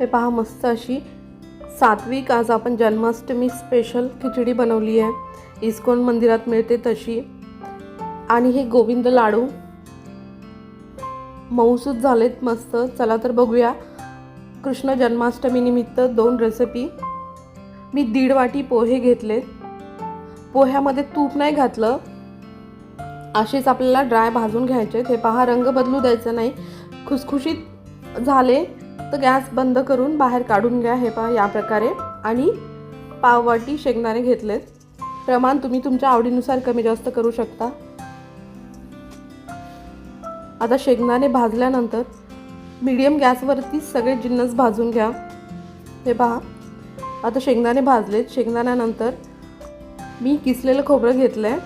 हे पहा मस्त अशी सात्विक आज आपण जन्माष्टमी स्पेशल खिचडी बनवली आहे. इस्कॉन मंदिरात मिळते तशी. आणि हे गोविंद लाडू. मऊसूद झालेत मस्त. चला तर बघूया. कृष्ण जन्माष्टमीनिमित्त दोन रेसिपी मी दीड वाटी पोहे घेतले पोह्यामध्ये तूप नाही घातलं. असेच आपल्याला ड्राय भाजून घ्यायचे हे पहा रंग बदलू द्यायचा नाही. खुसखुशीत झाले. तर गॅस बंद करून बाहेर काढून घ्या हे पहा या प्रकारे. आणि पाववाटी शेंगदाणे घेतलेत. प्रमाण तुम्ही तुमच्या आवडीनुसार कमी जास्त करू शकता. आता शेंगदाणे भाजल्यानंतर मीडियम गॅसवरतीच सगळे जिन्नस भाजून घ्या. हे पहा. आता शेंगदाणे भाजलेत. शेंगदाण्यानंतर मी किसलेलं खोबरं घेतलं आहे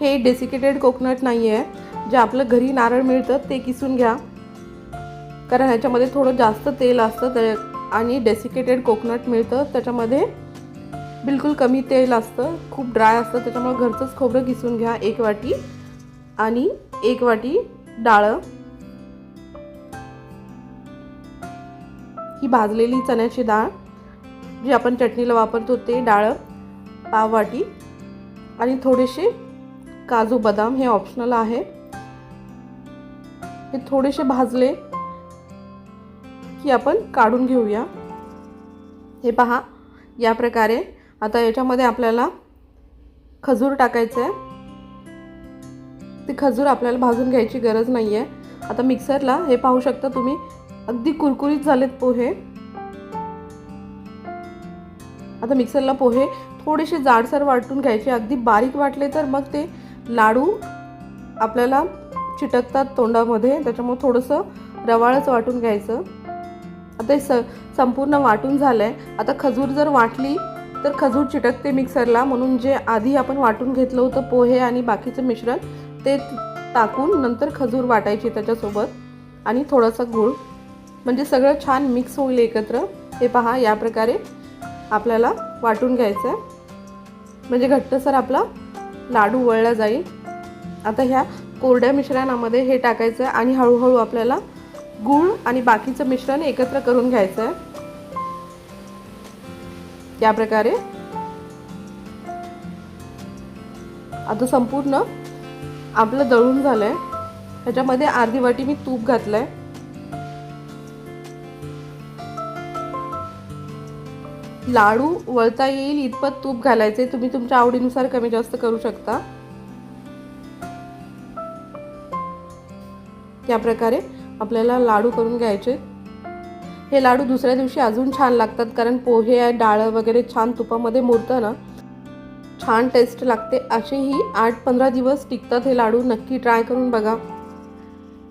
हे डेसिकेटेड कोकोनट नाही आहे जे आपलं घरी नारळ मिळतं ते किसून घ्या. कारण ह्याच्यामध्ये थोडं जास्त तेल असतं ते आणि डेसिकेटेड कोकोनट मिळतं. त्याच्यामध्ये बिलकुल कमी तेल असतं खूप ड्राय असतं. त्याच्यामुळे घरचंच खोबरं किसून घ्या एक वाटी. आणि एक वाटी डाळं. ही भाजलेली चण्याची डाळ जी आपण चटणीला वापरतो ते डाळं पाव वाटी. आणि थोडेसे काजू बदाम हे ऑप्शनल आहे. हे थोडेसे भाजले की आपण काढून घेऊया. हे पहा या प्रकारे आता याच्यामध्ये आपल्याला खजूर टाकायचं आहे ते खजूर आपल्याला भाजून घ्यायची गरज नाही आहे आता मिक्सरला हे पाहू शकता तुम्ही अगदी कुरकुरीत झालेत पोहे. आता मिक्सरला पोहे थोडेसे जाडसर वाटून घ्यायचे. अगदी बारीक वाटले तर मग ते लाडू आपल्याला चिटकतात तोंडामध्ये त्याच्यामुळे थोडंसं रवाळच वाटून घ्यायचं. ते स संपूर्ण वाटून झालं आहे आता खजूर जर वाटली तर खजूर चिटकते मिक्सरला म्हणून जे आधी आपण वाटून घेतलं होतं पोहे आणि बाकीचं मिश्रण ते टाकून नंतर खजूर वाटायची त्याच्यासोबत. आणि थोडासा गूळ. म्हणजे सगळं छान मिक्स होईल एकत्र. हे पहा या प्रकारे आपल्याला वाटून घ्यायचं आहे म्हणजे घट्टसर आपला लाडू वळला जाईल. आता ह्या कोरड्या मिश्रणामध्ये हे टाकायचं आहे आणि हळूहळू आपल्याला गूळ आणि बाकीचं मिश्रण एकत्र करून घ्यायचं आहे या प्रकारे. आता संपूर्ण आपलं दळून झालं आहे ह्याच्यामध्ये अर्धी वाटी मी तूप घातलं आहे लाडू वळता येईल इतपत तूप घालायचे तुम्ही तुमच्या आवडीनुसार कमी जास्त करू शकता. या प्रकारे. आपल्याला लाडू करून घ्यायचे. हे लाडू दुसऱ्या दिवशी अजून छान लागतात कारण पोहे आहे डाळं वगैरे छान तुपामध्ये मुरतं ना. छान टेस्ट लागते. असेही आठ पंधरा दिवस टिकतात हे लाडू. नक्की ट्राय करून बघा.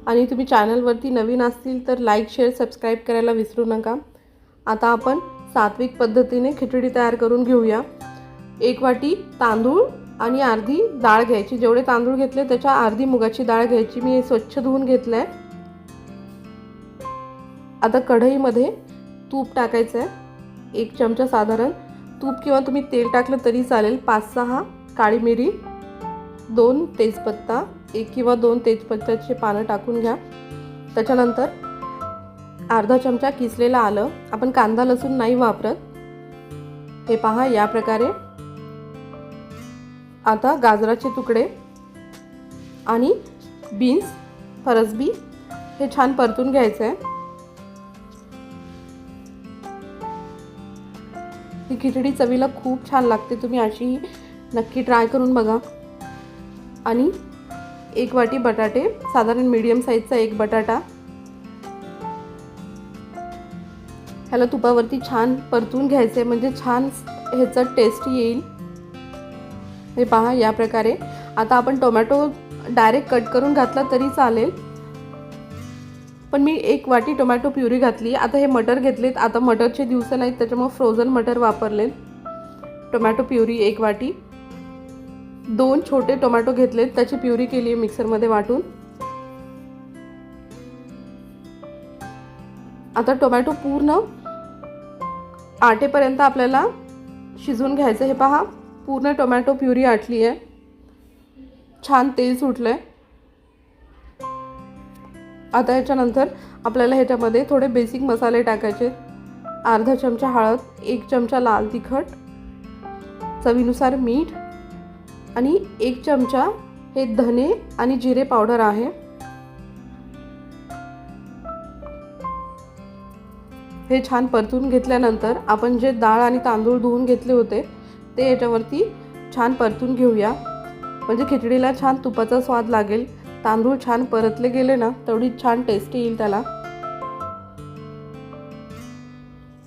आणि तुम्ही चॅनलवरती नवीन असतील तर लाईक शेअर सबस्क्राईब करायला विसरू नका. आता आपण सात्विक पद्धतीने खिचडी तयार करून घेऊया. एक वाटी तांदूळ आणि अर्धी डाळ घ्यायची. जेवढे तांदूळ घेतले त्याच्या अर्धी मुगाची डाळ घ्यायची. मी स्वच्छ धुवून घेतलं आहे आता कढईमध्ये तूप टाकायचं आहे. एक चमचा साधारण तूप किंवा तुम्ही तेल टाकलं तरी चालेल. पाच सहा काळी मिरी दोन तेजपत्ता एक किंवा दोन तेजपत्त्याचे पानं टाकून घ्या. त्याच्यानंतर अर्धा चमचा किसलेलं आलं. आपण कांदा लसूण नाही वापरत. हे पहा या प्रकारे. आता गाजराचे तुकडे आणि बीन्स फरसबी हे छान परतून घ्यायचं आहे. खिचडी चवीला खूप छान लागते. तुम्ही अशी नक्की ट्राय करून बघा. आणि एक वाटी बटाटे साधारण मीडियम साईजचा एक बटाटा. ह्याला तुपावरती छान परतून घ्यायचे म्हणजे छान ह्याचा टेस्ट येईल. हे पहा या प्रकारे. आता आपण टोमॅटो डायरेक्ट कट करून घातला तरी चालेल. पण मी एक वाटी टोमॅटो प्युरी घातली. आता हे मटर घेतलेत. आता मटरचे दिवस नाहीत त्याच्यामुळे फ्रोझन मटर वापरलेत. टोमॅटो प्युरी एक वाटी. दोन छोटे टोमॅटो घेतलेत. त्याची प्युरी केली आहे मिक्सरमध्ये वाटून. आता टोमॅटो पूर्ण आटेपर्यंत आपल्याला शिजवून घ्यायचं हे पहा पूर्ण टोमॅटो प्युरी आटली आहे. छान तेल सुटलं आहे आता याच्यानंतर आपल्याला ह्याच्यामध्ये थोडे बेसिक मसाले टाकायचे अर्धा चमचा हळद एक चमचा लाल तिखट चवीनुसार मीठ आणि एक चमचा हे धने आणि जिरे पावडर आहे. हे छान परतून घेतल्यानंतर आपण जे डाळ आणि तांदूळ धुवून घेतले होते ते याच्यावरती छान परतून घेऊया. म्हणजे खिचडीला छान तुपाचा स्वाद लागेल. तांदूळ छान परतले गेले ना तेवढी छान टेस्टी येईल त्याला.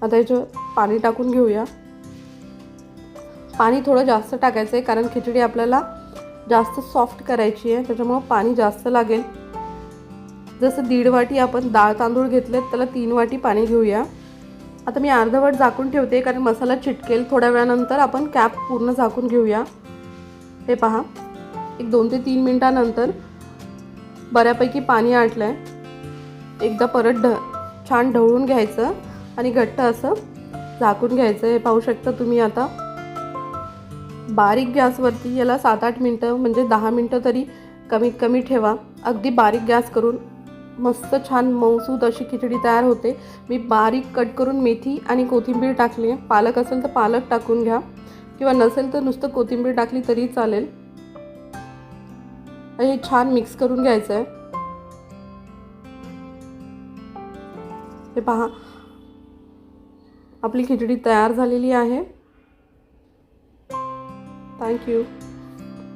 आता याचं पाणी टाकून घेऊया. पाणी थोडं जास्त टाकायचं आहे कारण खिचडी आपल्याला जास्त सॉफ्ट करायची आहे त्याच्यामुळं पाणी जास्त लागेल. जसं दीड वाटी आपण डाळ तांदूळ घेतलेत त्याला तीन वाटी पाणी घेऊया. आता मी अर्धवट झाकून ठेवते कारण मसाला चिटकेल. थोड्या वेळानंतर आपण कॅप पूर्ण झाकून घेऊया. हे पहा. एक दोन ते तीन मिनटानंतर बऱ्यापैकी पाणी आटलं आहे एकदा परत ढ छान ढवळून घ्यायचं आणि घट्ट असं झाकून घ्यायचं. हे पाहू शकता तुम्ही आता. बारीक गॅसवरती याला सात आठ मिनटं म्हणजे दहा मिनटं तरी कमीत कमी ठेवा. अगदी बारीक गॅस करून मस्त छान मऊसूद अशी खिचडी तयार होते. मी बारीक कट करून मेथी आणि कोथिंबीर टाकली आहे. पालक असेल तर पालक टाकून घ्या. किंवा नसेल तर नुसतं कोथिंबीर टाकली तरी चालेल. हे छान मिक्स करून घ्यायचं आहे हे पहा. आपली खिचडी तयार झालेली आहे. थँक्यू